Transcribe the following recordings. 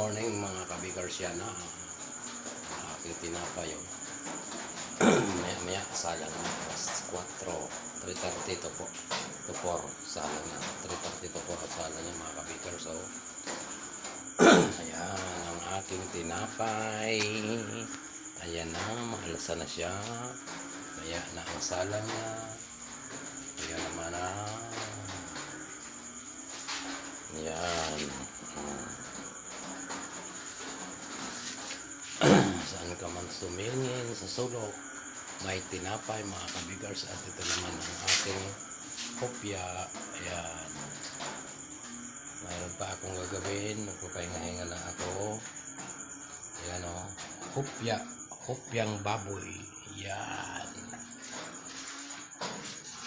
morning mga kabigars yan na aking tinapa yung maya maya salang na alas 4 3.30 to po. To 4 salang na. 3.30 to 4 salang yan mga kabigars so ayan ang aking tinapay. Ayan na maalasa na siya. Maya na ang salang na ayan naman na yan saan ka man tumingin sa sulok may tinapay mga kabigars at ito naman ang aking kopya. Ayan. Mayroon pa akong gagawin. Magpapahinga-hinga lang ako. Ayan o kopya. Kopyang baboy. Yan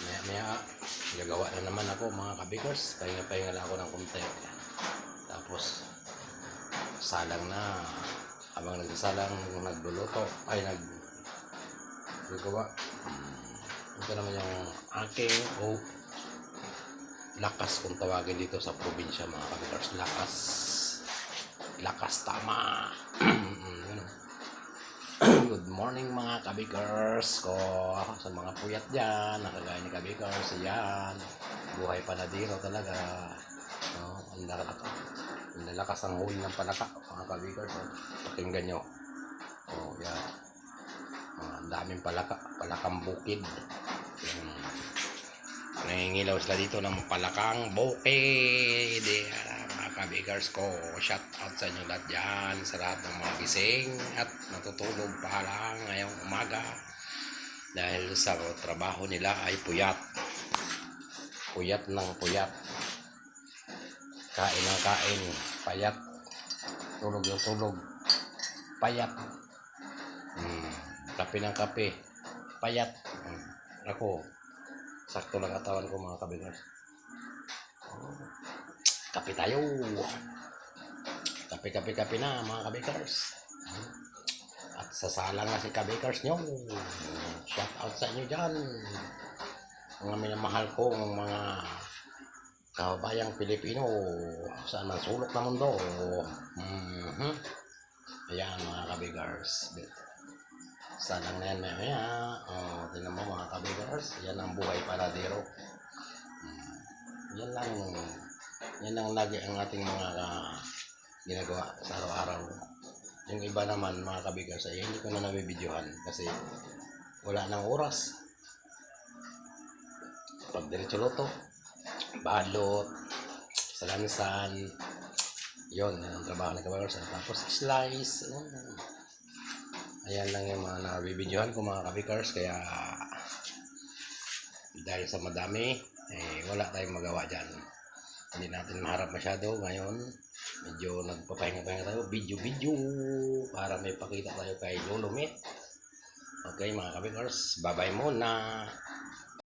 maya maya. Gagawa na naman ako mga kabigars. Pahinga-pahinga lang ako ng konti. Tapos salang na habang nagsasalang nagluluto ay nag gagawa Hmm, ito naman yung aking o lakas kung tawagin dito sa probinsya mga kabitars lakas. Lakas tama. Good morning mga kabikers ko sa mga puyat dyan nakagaya ni kabikers yan. Buhay panadiro talaga. No? ang lakas lalakas ang huli ng palaka mga kabikers oh. pakinggan nyo. Oh yan. Ah, ang daming palaka palakang bukid. Yan. nangingilaw sila dito ng palakang bukid. Yan mga kabikers ko shout out sa inyo lahat dyan sa lahat ng mga gising at natutulog pa lang ngayong umaga. Dahil sa trabaho nila ay puyat. Puyat ng puyat kain ng kain. Payat. Tulog yung tulog payat. Hmm. kape ng kape. Payat. Hmm. ako sakto lang katawan ko mga kabigars oh. kape tayo. Kape kape kape na mga kabigars Hmm. at sasalang na si kabigars nyo. Shout out sa inyo dyan. Mga minamahal kong mga kababayang Pilipino saan man sulok na mundo. Mhm. Ayan mga kabigars. Salang na yan. Oh, tingnan mo mga kabigars. Yan ang buhay paradero. Mm. Yan lang. Yan lang lagi ang ating mga ah, ginagawa sa araw-araw. Yung iba naman mga kabigars ay hindi ko na nabibidyohan kasi wala nang oras. Pag diretso luto, balot, salansan, yan ang trabaho ng kabagars. Tapos slice, yun. ayan lang yung mga nabibidyohan ko mga kabikars. Kaya dahil sa madami, eh, wala tayong magawa dyan. Hindi natin maharap masyado ngayon. Medyo nagpapahinga-pahinga tayo. Video-video para may pakita tayo kay Lolo Met. Okay mga kabikars, bye-bye muna.